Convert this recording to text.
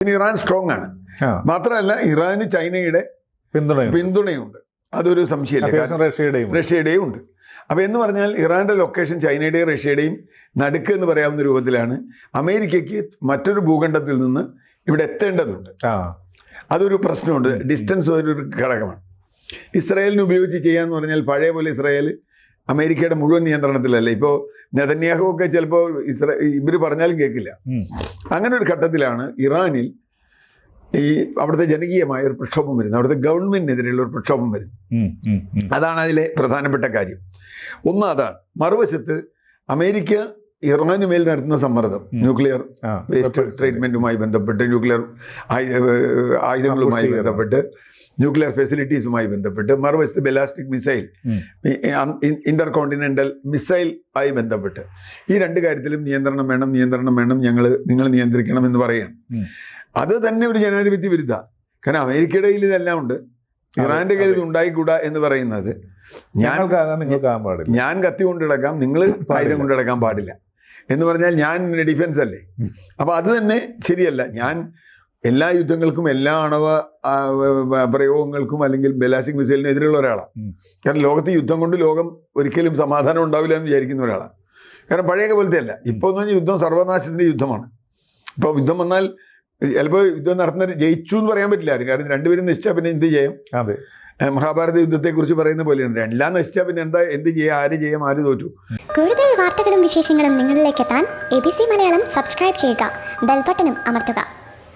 പിന്നെ Iran strong ആണ്. മാത്രമല്ല ഇറാന് ചൈനയുടെ പിന്തുണ പിന്തുണയുണ്ട്. അതൊരു സംശയമില്ല. റഷ്യയുടെയും റഷ്യയുടെയും ഉണ്ട്. അപ്പോൾ എന്ന് പറഞ്ഞാൽ ഇറാന്റെ ലൊക്കേഷൻ ചൈനയുടെയും റഷ്യയുടെയും നടുക്ക് എന്ന് പറയാവുന്ന രൂപത്തിലാണ് അമേരിക്കയ്ക്ക് മറ്റൊരു ഭൂഖണ്ഡത്തിൽ നിന്ന് ഇവിടെ എത്തേണ്ടതുണ്ട്. അതൊരു പ്രശ്നമുണ്ട്. ഡിസ്റ്റൻസ് ഒരു ഘടകമാണ്. ഇസ്രായേലിന് ഉപയോഗിച്ച് ചെയ്യാന്ന് പറഞ്ഞാൽ പഴയ പോലെ ഇസ്രായേൽ അമേരിക്കയുടെ മുഴുവൻ നിയന്ത്രണത്തിലല്ലേ? ഇപ്പോൾ നെതന്യാഹുവൊക്കെ ചിലപ്പോൾ ഇസ്രാ ഇവർ പറഞ്ഞാലും കേൾക്കില്ല അങ്ങനെ ഒരു ഘട്ടത്തിലാണ് ഇറാനിൽ ഈ അവിടുത്തെ ജനകീയമായ ഒരു പ്രക്ഷോഭം വരുന്നത്. അവിടുത്തെ ഗവൺമെന്റിനെതിരെയുള്ള ഒരു പ്രക്ഷോഭം വരുന്നത്. അതാണ് അതിലെ പ്രധാനപ്പെട്ട കാര്യം. ഒന്ന് അതാണ്. മറുവശത്ത് അമേരിക്ക ഇറാന് മേൽ നടത്തുന്ന സമ്മർദ്ദം. ന്യൂക്ലിയർ വേസ്റ്റ് ട്രീറ്റ്മെന്റുമായി ട്രീറ്റ്മെന്റുമായി ബന്ധപ്പെട്ട് ന്യൂക്ലിയർ ആയുധങ്ങളുമായി ബന്ധപ്പെട്ട് ന്യൂക്ലിയർ ഫെസിലിറ്റീസുമായി ബന്ധപ്പെട്ട് മറുവശത്ത് ballistic missile. Intercontinental missile ആയി ബന്ധപ്പെട്ട്. ഈ രണ്ട് കാര്യത്തിലും നിയന്ത്രണം വേണം നിയന്ത്രണം വേണം ഞങ്ങൾ നിങ്ങൾ നിയന്ത്രിക്കണം എന്ന് പറയാണ് അത് തന്നെ ഒരു ജനാധിപത്യ വിരുദ്ധ. കാരണം അമേരിക്കയുടെ കയ്യിൽ ഇതെല്ലാം ഉണ്ട്. ഇറാന്റെ കയ്യിൽ ഇത് ഉണ്ടായിക്കൂടാ എന്ന് പറയുന്നത്. ഞാൻ ഞാൻ കത്തി കൊണ്ടിടക്കാം നിങ്ങൾ ആയുധം കൊണ്ടിടക്കാൻ പാടില്ല. എന്ന് പറഞ്ഞാൽ ഞാൻ ഡിഫൻസ് അല്ലേ. അപ്പോൾ അത് തന്നെ ശരിയല്ല. ഞാൻ എല്ലാ യുദ്ധങ്ങൾക്കും എല്ലാ അണവ ആ, വ- വ- പ്രയോഗങ്ങൾക്കും അല്ലെങ്കിൽ ബലാസ്റ്റിക് മിസൈലിന് എതിരെയുള്ള ഒരാളാണ് കാരണം ലോകത്ത് യുദ്ധം കൊണ്ട് ലോകം ഒരിക്കലും സമാധാനം ഉണ്ടാവില്ല എന്ന് വിചാരിക്കുന്ന ഒരാളാണ്. കാരണം പഴയ പോലത്തെ അല്ല ഇപ്പോൾ എന്ന് പറഞ്ഞാൽ യുദ്ധം സർവനാശത്തിന്റെ യുദ്ധമാണ്. ഇപ്പോൾ യുദ്ധം വന്നാൽ ചിലപ്പോൾ യുദ്ധം നടത്തുന്ന ജയിച്ചു എന്ന് പറയാൻ പറ്റില്ല. ആരും കാരണം രണ്ടുപേരും നശിച്ചാൽ പിന്നെ എന്ത് ചെയ്യും? അതെ. മഹാഭാരത യുദ്ധത്തെ കുറിച്ച് പറയുന്ന പോലെയാണ്. എല്ലാം നശിച്ചാൽ പിന്നെ എന്താ എന്ത് ചെയ്യാം ആര് ചെയ്യാം ആര് തോറ്റു? കൂടുതൽ വാർത്തകളും വിശേഷങ്ങളും നിങ്ങളിലേക്ക് എത്താൻ A B C Malayalam subscribe ചെയ്യുക ബെൽബട്ടനും അമർത്തുക.